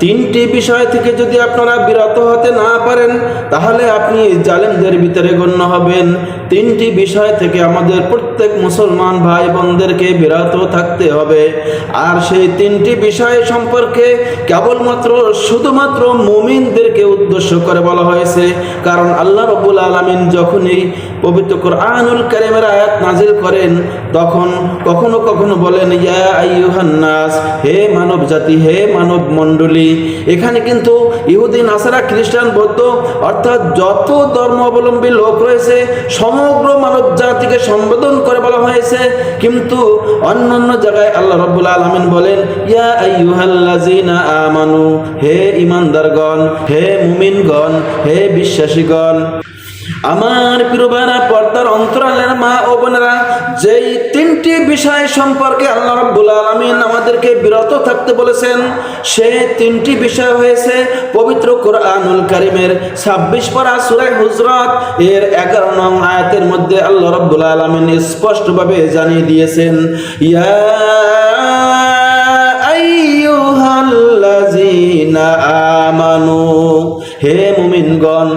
তিনটি বিষয় থেকে যদি আপনারা বিরত হতে না পারেন, তাহলে আপনি জালেমদের ভিতরে গণ্য হবেন। তিনটি বিষয় থেকে আমাদের প্রত্যেক মুসলমান ভাই বোনদেরকে বিরত থাকতে হবে। আর সেই তিনটি বিষয় সম্পর্কে কেবলমাত্র, শুধুমাত্র মুমিনদেরকে উদ্দেশ্য করে বলা হয়েছে। কারণ আল্লাহ রবুল আলমিন যখনই পবিত্র কোরআনুল কারিমের আয়াত নাজিল করেন, তখন কখনো কখনো বলেন, ইয়া আইয়ুহান্নাস, হে মানব জাতি হে মানব মণ্ডলী এখানে কিন্তু ইহুদিন আসারা খ্রিস্টান, বৌদ্ধ, অর্থাৎ যত ধর্মাবলম্বী লোক রয়েছে, সমগ্র মানব জাতিকে সম্বোধন করে বলা হয়েছে। কিন্তু অন্য অন্য জায়গায় আল্লাহ রব্বুল আলমিন বলেন, ইয়া আইয়ুহাল্লাযীনা আমানু, হে ইমানদারগণ, হে মুমিনগণ, হে বিশ্বাসীগণ। আমার প্রিয়বারা পর্দার অন্তরালের মা ও বোনেরা, যেই তিনটি বিষয় সম্পর্কে আল্লাহ রাব্বুল আলামিন আমাদেরকে বিরত থাকতে বলেছেন সে তিনটি বিষয় হয়েছে পবিত্র কোরআনুল কারিমের ছাব্বিশ পারা সুরাই হুজরাত। এর এগারো নং আয়াতের মধ্যে আল্লাহ রাব্বুল আলামিন স্পষ্টভাবে জানিয়ে দিয়েছেন, ইয়া আমানু। হে মুমিনগণ,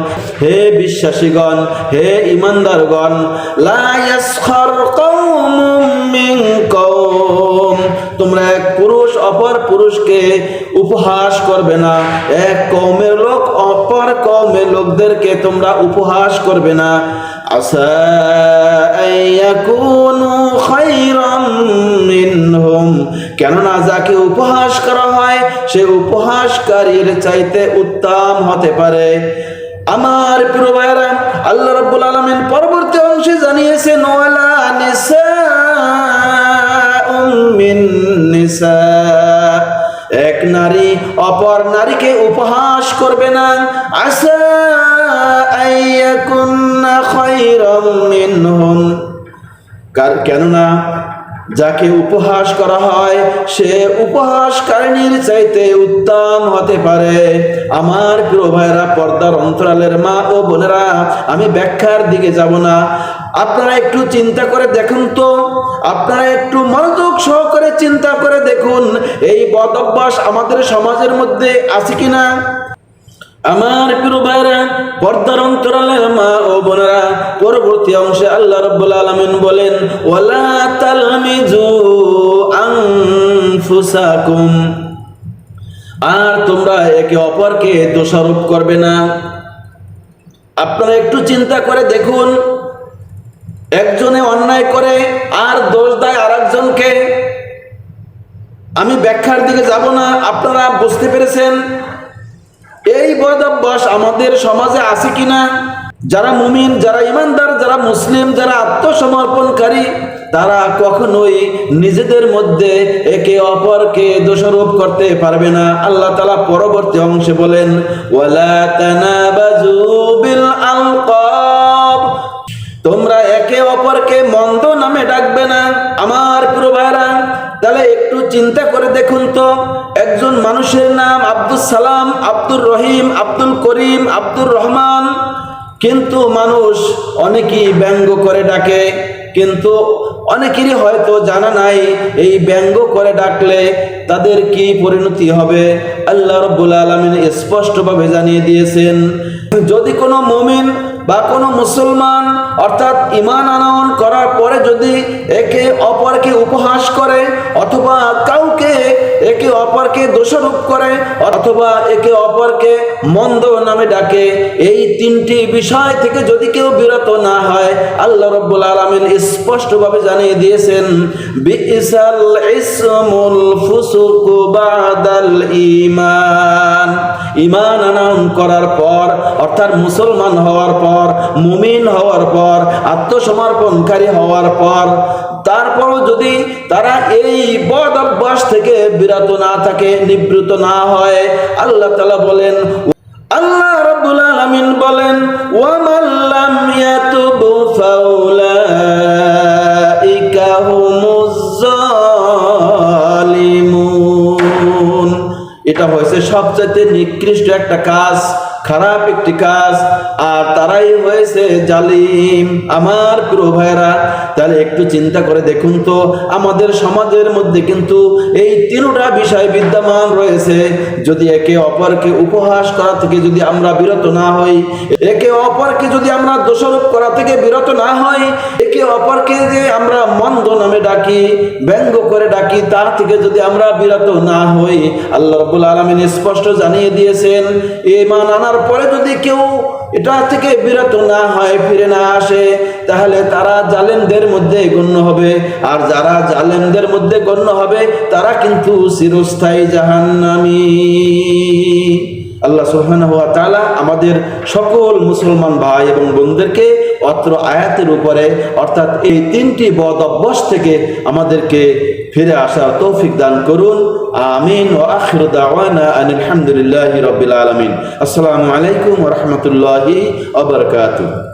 হে বিশ্বাসীগণ, হে ইমানদারগণ, লা ইয়াসখার কওমুম মিন কওম। তোমরা এক পুরুষ অপর পুরুষকে উপহাস করবে না। এক কওমের লোক অপর কওমের লোকদেরকে তোমরা উপহাস করবে না। আসা আইয়াকুনু খায়রাম মিনহুম। কেননা যাকে উপহাস করা সে উপহাসকারীর চাইতে উত্তম হতে পারে। আমার প্রিয় ভাইরা আল্লাহ রাব্বুল আলামিন পরবর্তী অংশে জানিয়েছেন, ওয়ালা নিসাউম মিন নিসা। এক নারী অপর নারীকে উপহাস করবে না। আসা আইয়াকুন্না খায়রাম মিনহুম। কার, কেননা যাকে উপহাস করা হয়, সে উপহাসকারিনীর চাইতে উত্তম হতে পারে। আমার প্রিয় ভাইরা পর্দার অন্তরালের মা ও বোনেরা, আমি ব্যাখ্যার দিকে যাব না। আপনারা একটু চিন্তা করে দেখুন তো। আপনারা একটু মনোযোগ সহকারে চিন্তা করে দেখুন, এই বদ অভ্যাস আমাদের সমাজের মধ্যে আছে কিনা? আমার প্রিয় ভাইরা পর্দার অন্তরালের মা ও বোনেরা পরবর্তী অংশে আল্লাহ রাব্বুল আলামিন বলেন, ওয়ালা তালমিজু আনফুসাকুম। আর তোমরা একে অপরকে দোষারোপ করবে না। আপনারা একটু চিন্তা করে দেখুন, একজনে অন্যায় করে আর দোষ দেয় আর একজনকে আমি ব্যাখ্যার দিকে যাব না, আপনারা বুঝতে পেরেছেন? এই বদ অভ্যাস আমাদের সমাজে আছে কিনা? যারা মুমিন, যারা ইমানদার, যারা মুসলিম, যারা আত্মসমর্পণকারী, তারা কখনোই নিজেদের মধ্যে একে অপরকে দোষারোপ করতে পারবে না। আল্লাহ তালা পরবর্তী অংশে বলেন, ওয়ালা তোমরা একে অপরকে মন্দ নামে ডাকবে না। আমার প্রিয় ভাইরা তাহলে একটু চিন্তা করে দেখুন তো, একজন মানুষের নাম আব্দুল সালাম, আব্দুর রহিম, আব্দুল করিম, আব্দুর রহমান কিন্তু মানুষ অনেকেই ব্যঙ্গ করে ডাকে, কিন্তু অনেকেরই হয়তো জানা নাই এই ব্যঙ্গ করে ডাকলে তাদের কি পরিণতি হবে। আল্লাহ রব্বুল আলমিন স্পষ্টভাবে জানিয়ে দিয়েছেন, যদি কোনো মমিন বা কোনো মুসলমান অর্থাৎ ইমান আনয়ন করার পরে যদি একে অপরকে উপহাস করে অথবা কাউকে একে অপরকে দোষারোপ করে অথবা একে অপরকে মন্দ নামে ডাকে। এই তিনটি বিষয় থেকে যদি কেউ বিরত না হয়, আল্লাহ রব্বুল আলমিন স্পষ্টভাবে জানিয়ে দিয়েছেন, বিসাল ইসমুল ফুসুকু বাদাল ইমান ইমান আনয়ন করার পর, অর্থাৎ মুসলমান হওয়ার পর, মুমিন হওয়ার পর, আত্মসমর্পণকারী হওয়ার পর, তারপরও যদি তারা এই বদ অভ্যাস থেকে বিরত না থাকে, নিবৃত না হয়, আল্লাহ তালা বলেন, আল্লাহ রবুল আলমিন বলেন ওয়ামান হয়েছে সবচাইতে নিকৃষ্ট একটা কাজ। খারাপ একটি কাজ, আর তারাই হয়েছে জালিম। আমার প্রিয় ভাইরা তাহলে একটু চিন্তা করে দেখুন তো, আমাদের সমাজের মধ্যে কিন্তু এই তিনটা বিষয় বিদ্যমান রয়েছে। যদি একে অপরকে উপহাস করা থেকে যদি আমরা বিরত না হই, একে অপরকে যদি আমরা দোষারোপ করা থেকে বিরত না হই, একে অপরকে যে আমরা মন্দ নামে ডাকি, ব্যঙ্গ করে ডাকি, তার থেকে যদি আমরা বিরত না হই, আল্লাহ রবুল আলমিন স্পষ্ট জানিয়ে দিয়েছেন, ইমান আনার পরে যদি কেউ এটা থেকে বিরত না হয়, ফিরে না আসে, তাহলে তারা জালেমদের মধ্যে গণ্য হবে। আর যারা জালেমদের মধ্যে গণ্য হবে, তারা কিন্তু চিরস্থায়ী জাহান্নামি। আল্লাহ সোহান হওয়া তালা আমাদের সকল মুসলমান ভাই এবং বোনদেরকে অত্র আয়াতের উপরে, অর্থাৎ এই তিনটি বদ অভ্যাস থেকে আমাদেরকে ফিরে আসার তৌফিক দান করুন। আমিন ও আখির আলহামদুলিল্লাহি রাব্বিল আলামিন। আসসালামু আলাইকুম রহমতুল্লাহ রাহমাতুল্লাহি ওয়া বারাকাতুহু।